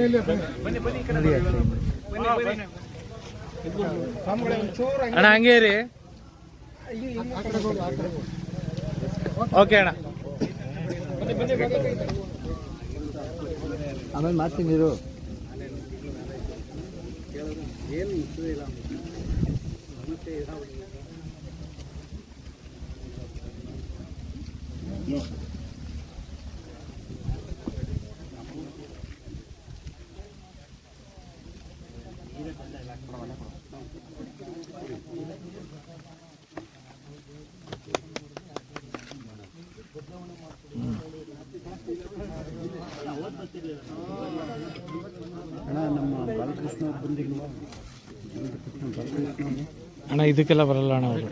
ಇಲ್ಲಿ ಅಣ್ಣ ಹಂಗೆ ರೀ ಇಲ್ಲಿ- ಇಲ್ಲಿ ಓಕೆ ಅಣ್ಣ. ಆಮೇಲೆ ಮಾಡ್ತೀನಿ ನೀರು ಮಾಡ್ತೀನಿ ಇರು. ಅಣ್ಣ ನಮ್ಮ ಬಾಲಕೃಷ್ಣ ಅವ್ರು ಬಂದಿಲ್ವಾ ಬಾಲಕೃಷ್ಣ ಬಾಲಕೃಷ್ಣ ಅಣ್ಣ ಇದಕ್ಕೆಲ್ಲ ಬರಲ್ಲ ಅಣ್ಣ ಅವರು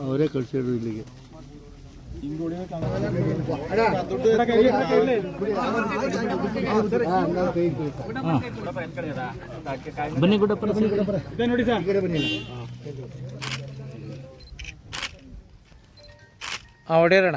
ಅವರೇ ಕಳಿಸಿದ್ರು ಇಲ್ಲಿಗೆ ಬನ್ನಿ ಗುಡ್ಡಪ್ಪ ಇದೆ ನೋಡಿ ಸರ್ ಹಾಂ ಹೊಡಿಯೋಣ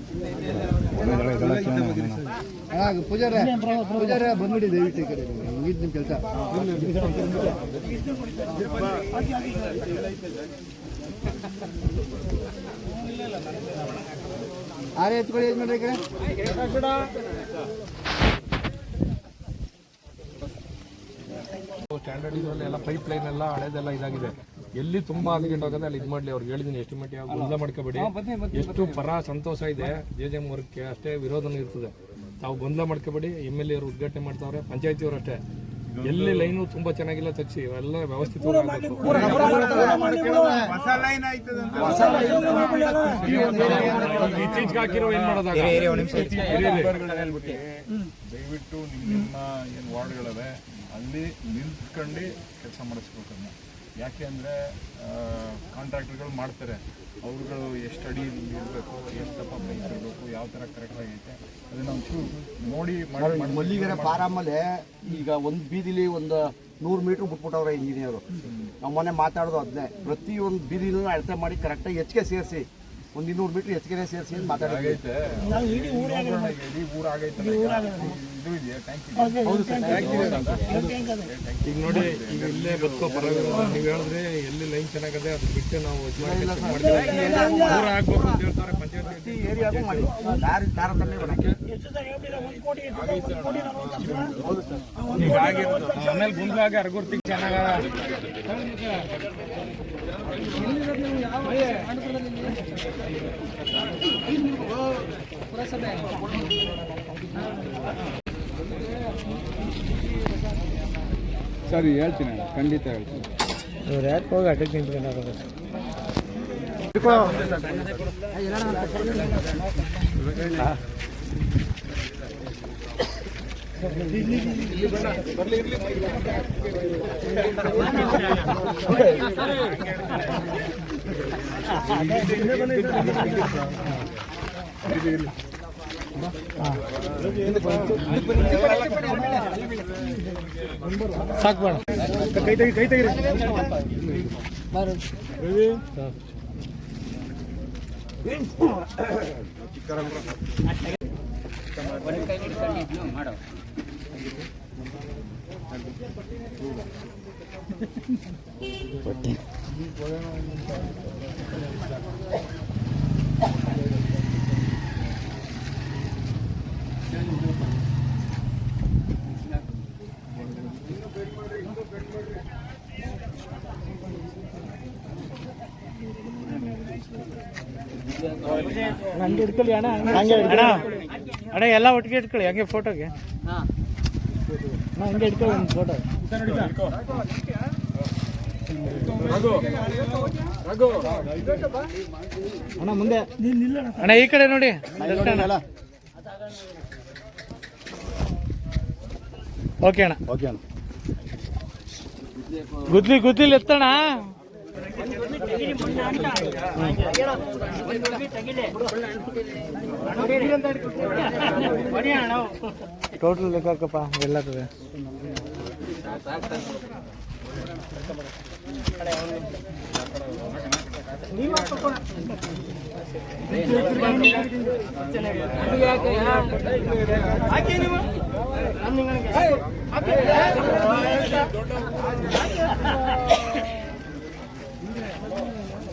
ಪೂಜಾರ ಪೂಜಾರ ಬಂದ್ಬಿಡಿ ದಯವಿಟ್ಟು ಈ ಕಡೆ ಮುಗಿದ್ ನಿಮ್ ಕೆಲಸ ಆರೆ ಎತ್ಕೊಳ್ಳಿ ಯಜಮಾನ್ರೆ ಈ ಕಡೆ ಸ್ಟ್ಯಾಂಡರ್ಡ್ ಎಲ್ಲ ಪೈಪ್ ಲೈನ್ ಎಲ್ಲ ಹಳೇದೆಲ್ಲ ಇದಾಗಿದೆ. ಎಲ್ಲಿ ತುಂಬಾ ಹೋಗೋದು ಅಲ್ಲಿ ಇದು ಮಾಡ್ಲಿ ಅವ್ರಿಗೆ ಹೇಳಿದೀನಿ ಎಸ್ಟಿಮೇಟ್ ಯಾವ ಗೊಂದಲ ಮಾಡ್ಕೋಬೇಡಿ. ಎಷ್ಟು ಪರ ಸಂತೋಷ ಇದೆ ಜೆ ಜೆ ವರ್ಕ್ಗೆ ಅಷ್ಟೇ ವಿರೋಧನೂ ಇರ್ತದೆ. ತಾವು ಗೊಂದಲ ಮಾಡ್ಕೋಬೇಡಿ ಎಂ ಎಲ್ ಎ ಅವರು ಉದ್ಘಾಟನೆ ಮಾಡ್ತಾವ್ರೆ ಪಂಚಾಯತಿ ಅವರು ಅಷ್ಟೇ. ಎಲ್ಲಿ ಲೈನು ತುಂಬಾ ಚೆನ್ನಾಗಿಲ್ಲ ತಗ್ಸಿ ಎಲ್ಲ ವ್ಯವಸ್ಥಿತ ಇತ್ತೀಚೆಗೆ ಹಾಕಿರೋ ಏನ್ ಮಾಡೋದಾಗ ದಯವಿಟ್ಟು ನಿಮ್ಮ ಏನು ವಾರ್ಡ್ಗಳಿವೆ ಅಲ್ಲಿ ನಿಂತ್ಕೊಂಡು ಕೆಲಸ ಮಾಡಿಸ್ಬೇಕನ್ನ ಯಾಕೆ ಅಂದರೆ ಕಾಂಟ್ರಾಕ್ಟರ್ಗಳು ಮಾಡ್ತಾರೆ. ಅವ್ರುಗಳು ಎಷ್ಟು ಅಡಿ ಇರಬೇಕು ಎಷ್ಟು ದಪ್ಪ ಪೈಪ್ ಇರಬೇಕು ಯಾವ ಥರ ಕರೆಕ್ಟ್ ಆಗೈತೆ ಅದನ್ನ ಒಂಚೂರು ನೋಡಿ ಮಾಡಿ ಮಲ್ಲಿಗೆರೆ ಪಾರಮ್ಮಲ್ಲಿ ಈಗ ಒಂದು ಬೀದಿಲಿ ಒಂದು ನೂರು ಮೀಟ್ರ್ ಬಿಟ್ಬಿಟ್ಟವ್ರೆ ಇಂಜಿನಿಯರು ನಮ್ಮ ಮನೆ ಮಾತಾಡೋದು ಅದನ್ನೇ ಪ್ರತಿಯೊಂದು ಒಂದು ಬೀದಿನೂ ಅಳತೆ ಮಾಡಿ ಕರೆಕ್ಟಾಗಿ ಹೆಚ್ಚಿಗೆ ಸೇರಿಸಿ ಒಂದು ಇನ್ನೂರು ಮೀಟ್ರ್ ಹೆಚ್ಚಿಗೆ ಸೇರಿಸಿ ನೋಡೋಣ ಈಗ ಇಡೀ ಊರು ಆಗೈತೆ ಇದು ಇದೆಯಾ? ಟ್ಯಾಂಕ್ ಈಗ ನೋಡಿ ಈಗ ಇಲ್ಲೇ ಬದುಕೋ ಪರವಾಗಿಲ್ಲ. ನೀವು ಹೇಳಿದ್ರೆ ಎಲ್ಲಿ ಲೈನ್ ಚೆನ್ನಾಗದೆ ಅದು ಬಿಟ್ಟು ನಾವು ಆಗ್ಬೇಕು ಅಂತ ಹೇಳ್ತಾರೆ. ಏರಿಯಾಗೂ ಮಾಡಿ. ದಾರಿ ತಾರತಮ್ಯ ಬರೋಕ್ಕೆ. ಈಗ ಆಗಿರೋದು ಆಮೇಲೆ ಗುಂಪಾಗಿ ಅರ್ಗುರ್ತಿ ಚೆನ್ನಾಗ. ಸರಿ ಹೇಳ್ತೀನಿ ಖಂಡಿತ ಹೇಳ್ತೀನಿ. ಇವ್ರು ಯಾಕೆ ಹೋಗಿ ಅಡ್ಡಕ್ಕೆ ನಿಂತ್ಕೊಂಡು ಸಾಕು ಬೇಡ ಕೈ ತೆಗಿ ಕೈ ಮಾಡೋ ಬಟ್ಟೆ ತೆಗಿರಿ ಅಣ್ಣ. ಅಣ್ಣ ಎಲ್ಲ ಒಟ್ಟಿಗೆ ಇಟ್ಕೊಳ್ಳಿ ಹಂಗೆ ಫೋಟೋಗೆ. ಹಂಗೆ ಇಟ್ಕೊಳ್ಳಿ ಒಂದು ಫೋಟೋ. ಅಣ್ಣ ಮುಂದೆ. ಅಣ್ಣ ಈ ಕಡೆ ನೋಡಿ. ಓಕೆ ಅಣ್ಣ. ಓಕೆ ಅಣ್ಣ. ಗುದ್ಲಿ ಗುದ್ಲಿ ಎತ್ತಣ ಟೋಟಲ್ ಲೆಕ್ಕಪ್ಪ ಎಲ್ಲತ್ತದೆ ಬಂದೋಬಸ್ತ್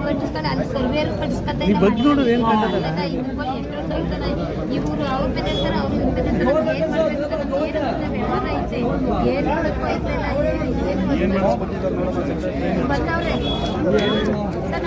ಕಟ್ಟಿಸ್ಕೊಂಡು ಅಲ್ಲಿ ಸರ್ವೇರ್ ಕಟ್ಟಿಸ್ಕೊತಾ? ಇವರು ಅವ್ರ ಬೆದರ್ತಾರೆ ಅವ್ರು ಇವ್ರ ಬೆದರ್ತಾರೆ ಏನ್ ಮಾಡ್ಬೇಕು ಏನು ಅಂತ ವ್ಯವಹಾರ ಐತೆ ಏನ್ ಮಾಡಬೇಕು ಐತೆ ಏನು ಬಂದವ್ರೆ ಸರ್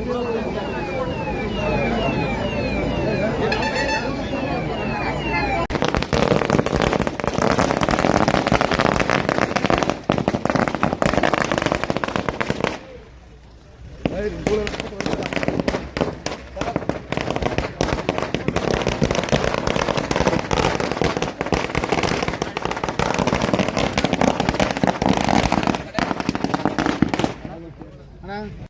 Bye.